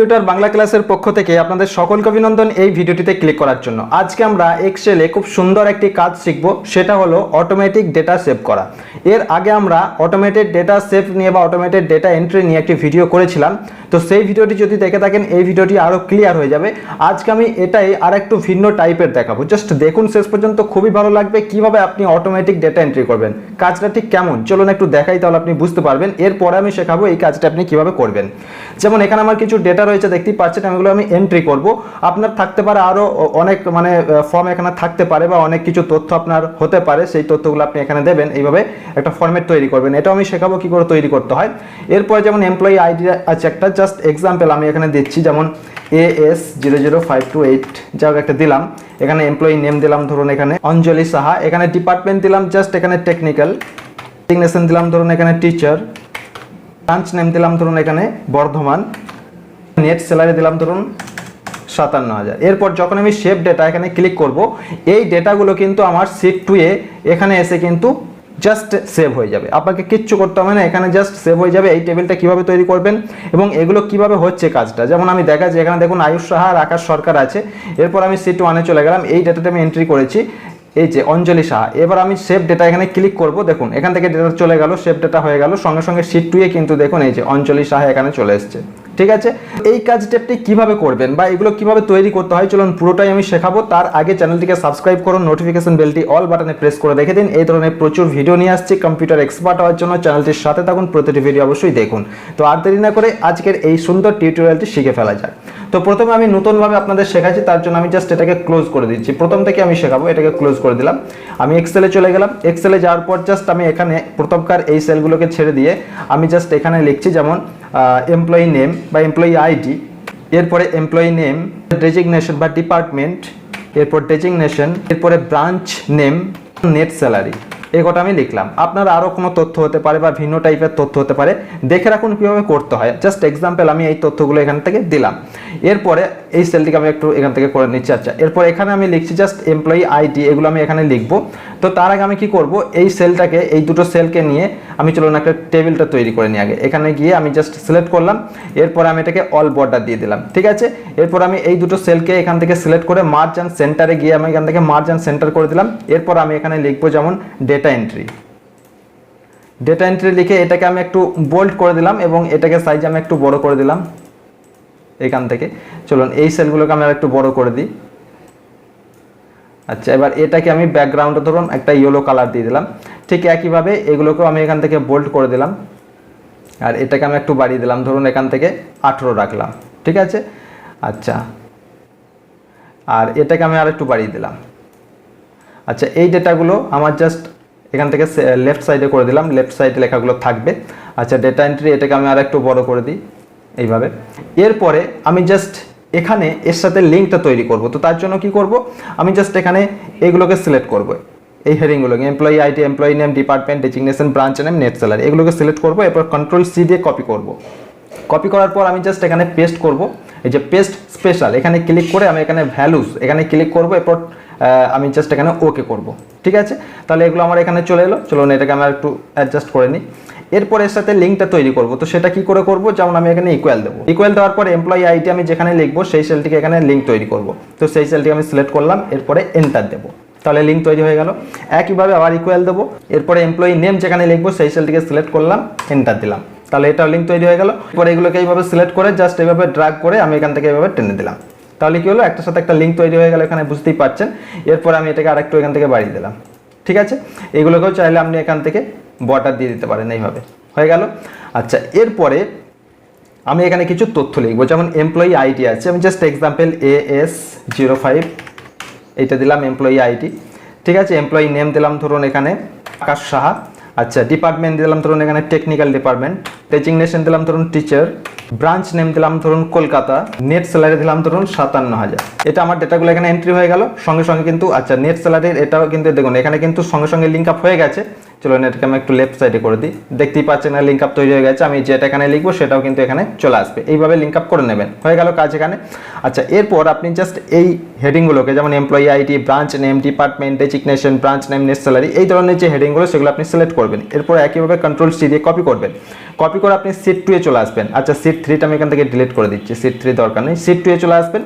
Computer Bangla ক্লাসের পক্ষ থেকে আপনাদের সকলকে অভিনন্দন এই ভিডিওটিতে ক্লিক করার জন্য। আজকে আমরা এক্সেলে খুব সুন্দর একটি কাজ শিখব, সেটা হলো অটোমেটিক ডেটা সেভ করা। এর আগে আমরা অটোমেটেড ডেটা সেভ নিয়ে বা অটোমেটেড ডেটা এন্ট্রি নিয়ে একটি ভিডিও করেছিলাম। তো সেই ভিডিওটি যদি দেখে থাকেন, এই ভিডিওটি আরও ক্লিয়ার হয়ে যাবে। আজকে আমি এটাই আর একটু ভিন্ন টাইপের দেখাবো। জাস্ট দেখুন শেষ পর্যন্ত খুবই ভালো লাগবে কীভাবে আপনি অটোমেটিক ডেটা এন্ট্রি করবেন। কাজটা ঠিক কেমন? চলুন একটু দেখাই তাহলে আপনি বুঝতে পারবেন। এরপরে আমি শেখাবো এই কাজটা আপনি কীভাবে করবেন। যেমন এখানে আমার কিছু ডেটা রয়েছে, দেখতেই পাচ্ছেন এগুলো আমি এন্ট্রি করব। আপনার থাকতে পারে আরও অনেক মানে ফর্ম এখানে থাকতে পারে বা অনেক কিছু তথ্য আপনার হতে পারে, সেই তথ্যগুলো আপনি এখানে দেবেন। এইভাবে একটা ফর্মেট তৈরি করবেন। এটাও আমি শেখাবো কি করে তৈরি করতে হয়। এরপরে যেমন এমপ্লয়ি আইডি আছে, একটা জাস্ট এক্সাম্পল আমি এখানে দিচ্ছি, যেমন A S zero zero five two eight একটা দিলাম। এখানে এমপ্লয়ি নেম দিলাম, ধরুন এখানে অঞ্জলি সাহা। এখানে ডিপার্টমেন্ট দিলাম জাস্ট এখানে টেকনিক্যাল ডিগনেশন দিলাম, ধরুন এখানে টিচার ব্রাঞ্চ নেম দিলাম, ধরুন এখানে বর্ধমান। নেট স্যালারি দিলাম ধরুন সাতান্ন হাজার। এরপর যখন আমি সেভ ডেটা এখানে ক্লিক করব, এই ডেটাগুলো কিন্তু আমার সিট টু এ এখানে এসে কিন্তু জাস্ট সেভ হয়ে যাবে। আপনাকে কিচ্ছু করতে হবে না, এখানে জাস্ট সেভ হয়ে যাবে। এই টেবিলটা কীভাবে তৈরি করবেন এবং এগুলো কীভাবে হচ্ছে কাজটা? যেমন আমি দেখাচ্ছি, এখানে দেখুন আয়ুষ সাহা আর আকাশ সরকার আছে। এরপর আমি সিট ওয়ানে চলে গেলাম। এই ডেটাটা আমি এন্ট্রি করেছি। এই যে অঞ্জলি সাহা। এবার আমি সেভ ডেটা এখানে ক্লিক করব। দেখুন, এখান থেকে ডেটা চলে গেল সেভ ডেটা হয়ে গেল। সঙ্গে সঙ্গে সিট টুয়ে কিন্তু দেখুন এই যে অঞ্জলি সাহা এখানে চলে এসছে। ঠিক আছে? এই কাজটি আপনি কীভাবে করবেন বা এগুলো কীভাবে তৈরি করতে হয় চলুন পুরোটাই আমি শেখাবো। তার আগে চ্যানেলটিকে সাবস্ক্রাইব করুন নোটিফিকেশন বেলটি অল বাটনে প্রেস করে রেখে দিন। এই ধরনের প্রচুর ভিডিও নিয়ে আসছি। কম্পিউটার এক্সপার্ট হওয়ার জন্য চ্যানেলটির সাথে থাকুন, প্রতিটি ভিডিও অবশ্যই দেখুন। তো আর দেরি না করে আজকের এই সুন্দর টিউটোরিয়ালটি শিখে ফেলা যাক। তো প্রথমে আমি নতুনভাবে আপনাদের শেখাচ্ছি, তার জন্য আমি জাস্ট এটাকে ক্লোজ করে দিচ্ছি। প্রথম থেকে আমি শেখাবো, এটাকে ক্লোজ করে দিলাম। আমি এক্সেলে চলে গেলাম। এক্সেলে যাওয়ার পর জাস্ট আমি এখানে প্রথমকার এই সেলগুলোকে ছেড়ে দিয়ে আমি জাস্ট এখানে লিখছি যেমন এমপ্লয়ি নেম বা এমপ্লয়ি আইডি এরপরে এমপ্লয়ি নেম ডেজিগনেশন বা ডিপার্টমেন্ট এরপর ডেজিগনেশন এরপরে ব্রাঞ্চ নেম নেট স্যালারি এই আমি লিখলাম। আপনার আরও কোনো তথ্য হতে পারে বা ভিন্ন টাইপের তথ্য হতে পারে, দেখে রাখুন কীভাবে করতে হয়। জাস্ট এক্সাম্পল আমি এই তথ্যগুলো এখান থেকে দিলাম। এরপরে এই সেলটিকে আমি একটু এখান থেকে করে নিচ্ছি। আচ্ছা এরপর এখানে আমি লিখছি জাস্ট এমপ্লয়ি আইডি এগুলো আমি এখানে লিখব। তো তার আগে আমি কি করব? এই সেলটাকে, এই দুটো সেলকে নিয়ে আমি চলুন একটা টেবিলটা তৈরি করে নিই আগে। এখানে গিয়ে আমি জাস্ট সিলেক্ট করলাম, এরপর আমি এটাকে অল বর্ডার দিয়ে দিলাম, ঠিক আছে? এরপর আমি এই দুটো সেলকে এখান থেকে সিলেক্ট করে মার্জ অ্যান্ড সেন্টারে গিয়ে আমি এখান থেকে মার্জ অ্যান্ড সেন্টার করে দিলাম। এরপর আমি এখানে লিখব যেমন ডেটা এন্ট্রি ডেটা এন্ট্রি লিখে এটাকে আমি একটু বোল্ড করে দিলাম এবং এটাকে সাইজ আমি একটু বড় করে দিলাম। এখান থেকে। চলুন, এই সেলগুলোকে আমি একটু বড় করে দিই। আচ্ছা এবার এটাকে আমি ব্যাকগ্রাউন্ডে ধরুন একটা ইয়েলো কালার দিয়ে দিলাম। ঠিক একইভাবে এগুলোকেও আমি এখান থেকে বোল্ড করে দিলাম। আর এটাকে আমি একটু বাড়িয়ে দিলাম। ধরুন এখান থেকে আঠেরো রাখলাম। ঠিক আছে? আচ্ছা। আর এটাকে আমি আর একটু বাড়িয়ে দিলাম। আচ্ছা এই ডেটাগুলো আমার জাস্ট এখান থেকে লেফট সাইডে করে দিলাম। লেফট সাইডে লেখাগুলো থাকবে। আচ্ছা ডেটা এন্ট্রি এটাকে আমি আর একটু বড় করে দিই এইভাবে। এরপরে আমি জাস্ট এখানে এর সাথে লিঙ্কটা তৈরি করব। তো তার জন্য কি করব? আমি জাস্ট এখানে এগুলোকে সিলেক্ট করব। এই হেডিংগুলোকে employee ID employee name department designation branch name net salary এগুলোকে সিলেক্ট করব, এরপর কন্ট্রোল সি দিয়ে কপি করব। কপি করার পর আমি জাস্ট এখানে পেস্ট করব, এই যে পেস্ট স্পেশাল এখানে ক্লিক করে আমি এখানে ভ্যালুস এখানে ক্লিক করব, এরপর আমি জাস্ট এখানে ওকে করব। ঠিক আছে? তাহলে এগুলো আমার এখানে চলে এলো, চলুন এটাকে আমি একটু অ্যাডজাস্ট করে নিই। এরপর এর সাথে লিঙ্কটা তৈরি করব, তো সেটা কি করে করব? যেমন আমি এখানে ইকুয়াল দেবো। ইকুয়াল দেওয়ার পর এমপ্লয়ি আইটি আমি যেখানে লিখব, সেই সেলটিকে এখানে লিঙ্ক তৈরি করব। তো সেই সেলটিকে আমি সিলেক্ট করলাম, এরপরে এন্টার দেবো। তাহলে লিঙ্ক তৈরি হয়ে গেল। একইভাবে আবার ইকুয়াল দেবো। এরপরে এমপ্লয়ি নেম যেখানে লিখব, সেই সেলটিকে সিলেক্ট করলাম এন্টার দিলাম। তাহলে এটাও লিঙ্ক তৈরি হয়ে গেল। এরপর এগুলোকে এইভাবে সিলেক্ট করে জাস্ট এইভাবে ড্রাগ করে আমি এখান থেকে এইভাবে টেনে দিলাম। তাহলে কি হলো? একটার সাথে একটা লিঙ্ক তৈরি হয়ে গেল, এখানে বুঝতেই পারছেন। এরপর আমি এটাকে আরেকটু এখান থেকে বাড়িয়ে দিলাম। ঠিক আছে? এগুলোকেও চাইলে আপনি এখান থেকে বর্ডার দিয়ে দিতে পারেন এইভাবে। হয়ে গেল? আচ্ছা এরপরে আমি এখানে কিছু তথ্য লিখব। যেমন এমপ্লয়ি আইডি আছে। আমি just example A S zero five এইটা দিলাম এমপ্লয়ি আইডি ঠিক আছে? এমপ্লয়ি নেম দিলাম ধরুন এখানে আকাশ সাহা। আচ্ছা ডিপার্টমেন্ট দিলাম ধরুন এখানে টেকনিক্যাল ডিপার্টমেন্ট ডেজিগনেশন দিলাম ধরুন টিচার ব্রাঞ্চ নেম দিলাম ধরুন কলকাতা। নেট স্যালারি দিলাম ধরুন সাতান্ন হাজার। এটা আমার ডেটাগুলো এখানে এন্ট্রি হয়ে গেল। সঙ্গে সঙ্গে কিন্তু আচ্ছা নেট স্যালারির এটাও কিন্তু দেখুন, এখানে কিন্তু সঙ্গে সঙ্গে লিঙ্ক আপ হয়ে গেছে। চলুন এটাকে আমি একটু লেফট সাইডে করে দিই। দেখতেই পাচ্ছেন না লিঙ্ক আপ তৈরি হয়ে গেছে। আমি যেটা এখানে লিখব, সেটাও কিন্তু এখানে চলে আসবে। এইভাবে লিঙ্ক আপ করে নেবেন। হয়ে গেল কাজ এখানে। আচ্ছা এরপর আপনি জাস্ট এই হেডিংগুলোকে যেমন employee ID branch name department designation branch name net salary এই ধরনের যে হেডিংগুলো সেগুলো আপনি সিলেক্ট করবেন। এরপর একইভাবে কন্ট্রোল সি দিয়ে কপি করবেন। কপি করে আপনি সিট টু এ চলে আসবেন। আচ্ছা সিট থ্রিটা আমি এখান থেকে ডিলিট করে দিচ্ছি। সিট থ্রি দরকার নেই। সিট টু এ চলে আসবেন।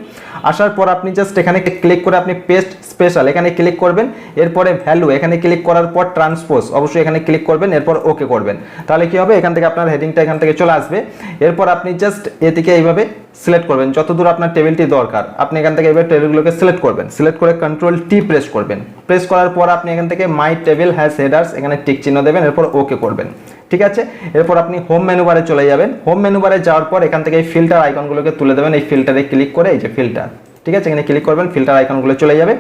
আসার পর আপনি জাস্ট এখানে ক্লিক করে আপনি পেস্ট স্পেশাল এখানে ক্লিক করবেন, এরপরে ভ্যালু এখানে ক্লিক করার পর ট্রান্সপোজ অবশ্যই এখানে ক্লিক করবেন, এরপর ওকে করবেন। তাহলে কি হবে? এখান থেকে আপনার হেডিংটা এখান থেকে চলে আসবে। এরপর আপনি জাস্ট এদিকে এইভাবে সিলেক্ট করবেন যতদূর আপনার টেবিলটি দরকার, আপনি এখান থেকে এবার টেবিলগুলোকে সিলেক্ট করবেন। সিলেক্ট করে কন্ট্রোল টি প্রেস করবেন। প্রেস করার পর আপনি এখান থেকে মাই টেবিল হ্যাজ হেডার্স এখানে টিক চিহ্ন দেবেন, এরপর ওকে করবেন। ঠিক আছে? এরপর আপনি হোম মেনুবারে চলে যাবেন। হোম মেনুবারে যাওয়ার পর এখান থেকে এই ফিল্টার আইকনগুলোকে তুলে দেবেন। এই ফিল্টারে ক্লিক করে এই যে ফিল্টার ঠিক আছে? এখানে ক্লিক করবেন ফিল্টার আইকনগুলো চলে যাবে।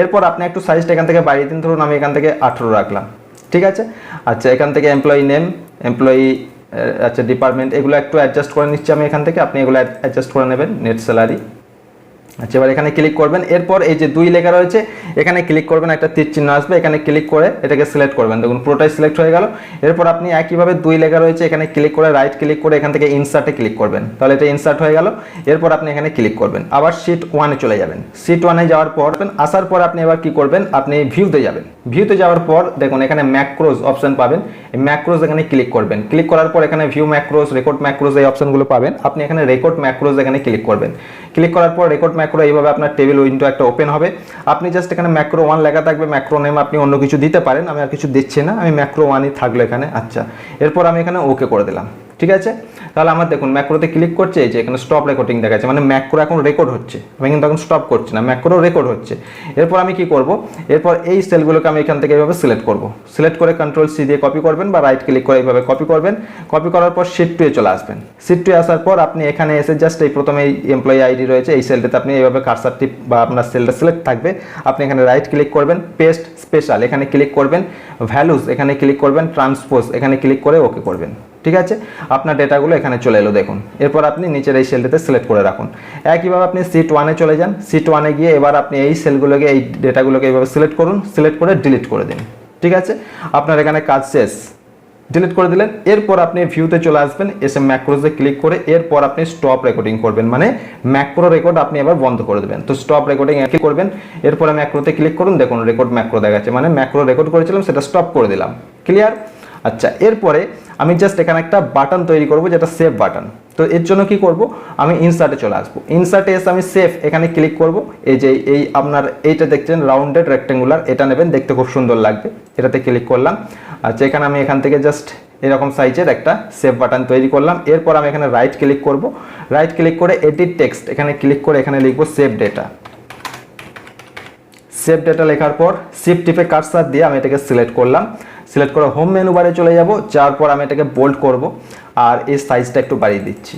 এরপর আপনি একটু সাইজটা এখান থেকে বাড়িয়ে দিন। ধরুন আমি এখান থেকে আঠেরো রাখলাম, ঠিক আছে? আচ্ছা এখান থেকে এমপ্লয়ি নেম এমপ্লয়ি আচ্ছা ডিপার্টমেন্ট এগুলো একটু অ্যাডজাস্ট করে নিচ্ছি আমি এখান থেকে। আপনি এগুলো অ্যাডজাস্ট করে নেবেন নেট স্যালারি আচ্ছা এবার এখানে ক্লিক করবেন। এরপর এই যে দুই লেখা রয়েছে, এখানে ক্লিক করবেন, একটা তীর চিহ্ন আসবে, এখানে ক্লিক করে এটাকে সিলেক্ট করবেন। দেখুন, পুরোটাই সিলেক্ট হয়ে গেল। এরপর আপনি একইভাবে দুই লেখা রয়েছে, এখানে ক্লিক করে রাইট ক্লিক করে এখান থেকে ইনসার্টে ক্লিক করবেন। তাহলে এটা ইনসার্ট হয়ে গেল। এরপর আপনি এখানে ক্লিক করবেন। আবার শিট ওয়ানে চলে যাবেন। শিট ওয়ানে যাওয়ার পর, আসার পর আপনি এবার কি করবেন, আপনি ভিউতে যাবেন। ভিউতে যাওয়ার পর, দেখুন, এখানে ম্যাক্রোজ অপশন পাবেন। এই ম্যাক্রোজ এখানে ক্লিক করবেন। ক্লিক করার পর এখানে ভিউ ম্যাক্রোজ রেকর্ড ম্যাক্রোজ এই অপশনগুলো পাবেন। আপনি এখানে রেকর্ড ম্যাক্রোজ এখানে ক্লিক করবেন। ক্লিক করার পর রেকর্ড ম্যাক্রো এইভাবে আপনার টেবিল উইন্ডো একটা ওপেন হবে। আপনি জাস্ট এখানে ম্যাক্রো ওয়ান লেখা থাকবে ম্যাক্রো নেম আপনি অন্য কিছু দিতে পারেন, আমি আর কিছু দিচ্ছি না, আমি ম্যাক্রো ওয়ানই থাকল এখানে আচ্ছা। এরপর আমি এখানে ওকে করে দিলাম। ঠিক আছে? তাহলে আমার দেখুন ম্যাক্রোতে ক্লিক করছে, এই যে এখানে স্টপ রেকর্ডিং দেখাচ্ছে মানে ম্যাক্রো এখন রেকর্ড হচ্ছে। আমি কিন্তু এখন স্টপ করছি না ম্যাক্রো রেকর্ড হচ্ছে। এরপর আমি কি করব? এরপর এই সেলগুলোকে আমি এখান থেকে এইভাবে সিলেক্ট করব। সিলেক্ট করে কন্ট্রোল সি দিয়ে কপি করবেন বা রাইট ক্লিক করে এইভাবে কপি করবেন। কপি করার পর শিট টুয়ে চলে আসবেন। শিট টুয়ে আসার পর আপনি এখানে এসে জাস্ট এই প্রথমে এই এমপ্লয়ি আইডি রয়েছে, এই সেলটাতে আপনি এইভাবে কারসার টিপ বা আপনার সেলটা সিলেক্ট থাকবে। আপনি এখানে রাইট ক্লিক করবেন পেস্ট স্পেশাল এখানে ক্লিক করবেন ভ্যালুস এখানে ক্লিক করবেন ট্রান্সপোজ এখানে ক্লিক করে ওকে করবেন। ঠিক আছে? আপনার ডেটাগুলো এখানে চলে এলো, দেখুন। এরপর আপনি নিচের এই সেলটাতে সিলেক্ট করে রাখুন। একইভাবে আপনি সিট ওয়ানে চলে যান। সিট ওয়ানে গিয়ে এবার আপনি এই সেলগুলোকে এই ডেটাগুলোকে এইভাবে সিলেক্ট করুন। সিলেক্ট করে ডিলিট করে দিন। ঠিক আছে? আপনার এখানে কাজ শেষ। ডিলিট করে দিলেন। এরপর আপনি ভিউতে চলে আসবেন। এসে ম্যাক্রোজে ক্লিক করে এরপর আপনি স্টপ রেকর্ডিং করবেন। মানে ম্যাক্রো রেকর্ড আপনি এবার বন্ধ করে দেবেন। তো স্টপ রেকর্ডিং একই করবেন। এরপরে ম্যাক্রোতে ক্লিক করুন। দেখুন রেকর্ড ম্যাক্রো দেখাচ্ছে। মানে ম্যাক্রো রেকর্ড করেছিলাম, সেটা স্টপ করে দিলাম। ক্লিয়ার আচ্ছা এরপরে আমি জাস্ট এখানে একটা বাটন তৈরি করব, যেটা সেভ বাটন তো এর জন্য কি করব? আমি ইনসার্টে চলে আসব। ইনসার্টে এসে আমি সেভ এখানে ক্লিক করব। এই যে এই আপনার এইটা দেখছেন রাউন্ডেড রেক্টেঙ্গুলার এটা নেবেন, দেখতে খুব সুন্দর লাগবে। এটাতে ক্লিক করলাম। আচ্ছা এখানে আমি এখান থেকে জাস্ট এরকম সাইজের একটা সেভ বাটন তৈরি করলাম। এরপর আমি এখানে রাইট ক্লিক করব। রাইট ক্লিক করে এডিট টেক্সট এখানে ক্লিক করে এখানে লিখব সেভ ডেটা সেভ ডেটা লেখার পর শিফট টিপে কাটসার দিয়ে আমি এটাকে সিলেক্ট করলাম। সিলেক্ট করে হোম মেনু বারে চলে যাব, যাওয়ার পর আমি এটাকে বোল্ড করব আর এই সাইজটা একটু বাড়িয়ে দিচ্ছি।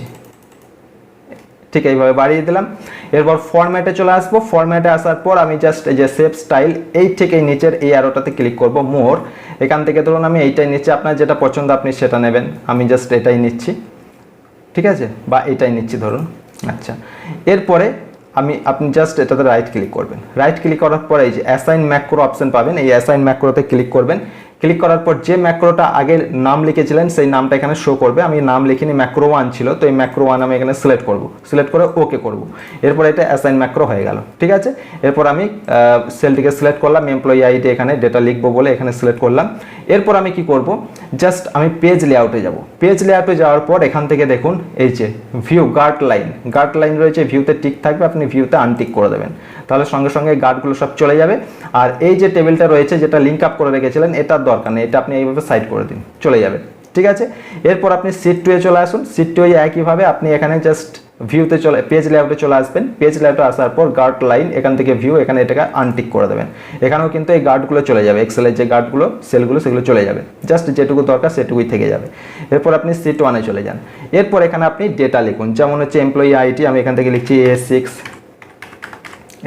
ঠিক এইভাবে বাড়িয়ে দিলাম। এরপর ফরম্যাটে চলে আসব। ফরম্যাটে আসার পর আমি জাস্ট এই যে সেভ স্টাইল এই থেকে নিচের এই অ্যারোটাতে ক্লিক করব মোর এখান থেকে ধরুন আমি এইটাই নিচ্ছি, আপনার যেটা পছন্দ আপনি সেটা নেবেন। আমি জাস্ট এটাই নিচ্ছি। ঠিক আছে? বা এটাই নিচ্ছি ধরুন। আচ্ছা। এরপরে আমি, আপনি জাস্ট এটাতে রাইট ক্লিক করবেন। রাইট ক্লিক করার পরে এই যে অ্যাসাইন ম্যাক্রো অপশন পাবেন। এই অ্যাসাইন ম্যাক্রোতে ক্লিক করবেন। ক্লিক করার পর যে ম্যাক্রোটা আগে নাম লিখেছিলেন, সেই নামটা এখানে শো করবে। আমি নাম লিখিনি, ম্যাক্রো ওয়ান ছিল, তো এই ম্যাক্রো ওয়ান আমি এখানে সিলেক্ট করব। সিলেক্ট করে ওকে করব। এরপর এটা অ্যাসাইন ম্যাক্রো হয়ে গেল, ঠিক আছে? এরপর আমি সেলটিকে সিলেক্ট করলাম এমপ্লয়ি আইডি এখানে ডেটা লিখব বলে এখানে সিলেক্ট করলাম। এরপর আমি কি করব? জাস্ট আমি পেজ লেআউটে যাব। পেজ লেআউটে যাওয়ার পর এখান থেকে দেখুন, এই যে view grid line grid line রয়েছে ভিউতে টিক থাকবে, আপনি ভিউতে আনটিক করে দেবেন। তাহলে সঙ্গে সঙ্গে গার্ডগুলো সব চলে যাবে। আর এই যে টেবিলটা রয়েছে, যেটা লিঙ্ক আপ করে রেখেছিলেন, এটার দরকার নেই, এটা আপনি এইভাবে সাইড করে দিন, চলে যাবে। ঠিক আছে? এরপর আপনি সিট টুয়ে চলে আসুন। সিট টুয়ে একইভাবে আপনি এখানে জাস্ট ভিউতে চলে পেজ লেআউটে চলে আসবেন। পেজ লেআউটে আসার পর গার্ড লাইন এখান থেকে ভিউ এখানে এটাকে আনটিক করে দেবেন। এখানেও কিন্তু এই গার্ডগুলো চলে যাবে। এক্সেলের যে গার্ডগুলো সেলগুলো সেগুলো চলে যাবে। জাস্ট যেটুকু দরকার সেটুকুই থেকে যাবে। এরপর আপনি সিট ওয়ানে চলে যান। এরপর এখানে আপনি ডেটা লিখুন। যেমন হচ্ছে এমপ্লয়ি আইটি আমি এখান থেকে লিখছি এ সিক্স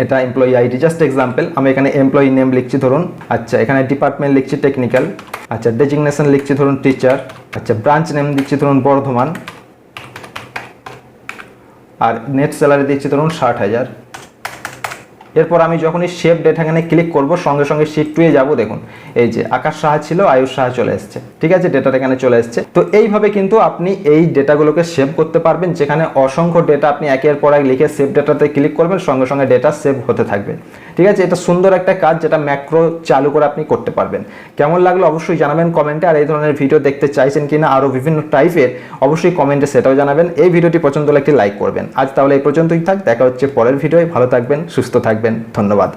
এটা এমপ্লয়ি আইডি জাস্ট এক্সাম্পল আমি এখানে এমপ্লয়ি নেম লিখছি, ধরুন আচ্ছা এখানে ডিপার্টমেন্ট লিখছি টেকনিক্যাল আচ্ছা ডেজিগনেশন লিখছি, ধরুন টিচার আচ্ছা ব্রাঞ্চ নেম দিচ্ছি, ধরুন, বর্ধমান, আর নেট স্যালারি দিচ্ছি, ধরুন, ষাট হাজার। এরপর আমি যখনই সেভ ডেটা এখানে ক্লিক করব, সঙ্গে সঙ্গে শিট টুয়ে যাব, দেখুন। এই যে আকাশ সাহা ছিল, আয়ুষ সাহা চলে এসছে। ঠিক আছে? ডেটাটা এখানে চলে এসছে। তো এইভাবে কিন্তু আপনি এই ডেটাগুলোকে সেভ করতে পারবেন, যেখানে অসংখ্য ডেটা আপনি একের পর এক লিখে সেভ ডেটাতে ক্লিক করবেন, সঙ্গে সঙ্গে ডেটা সেভ হতে থাকবে। ঠিক আছে? এটা সুন্দর একটা কাজ যেটা ম্যাক্রো চালু করে আপনি করতে পারবেন। কেমন লাগল অবশ্যই জানাবেন কমেন্টে। আর এই ধরনের ভিডিও দেখতে চাইছেন কিনা আরও বিভিন্ন টাইপের অবশ্যই কমেন্টে সেটাও জানাবেন। এই ভিডিওটি পছন্দ হলে একটি লাইক করবেন। আজ তাহলে এই পর্যন্তই থাক। দেখা হচ্ছে পরের ভিডিওয়। ভালো থাকবেন, সুস্থ থাকবেন। ধন্যবাদ।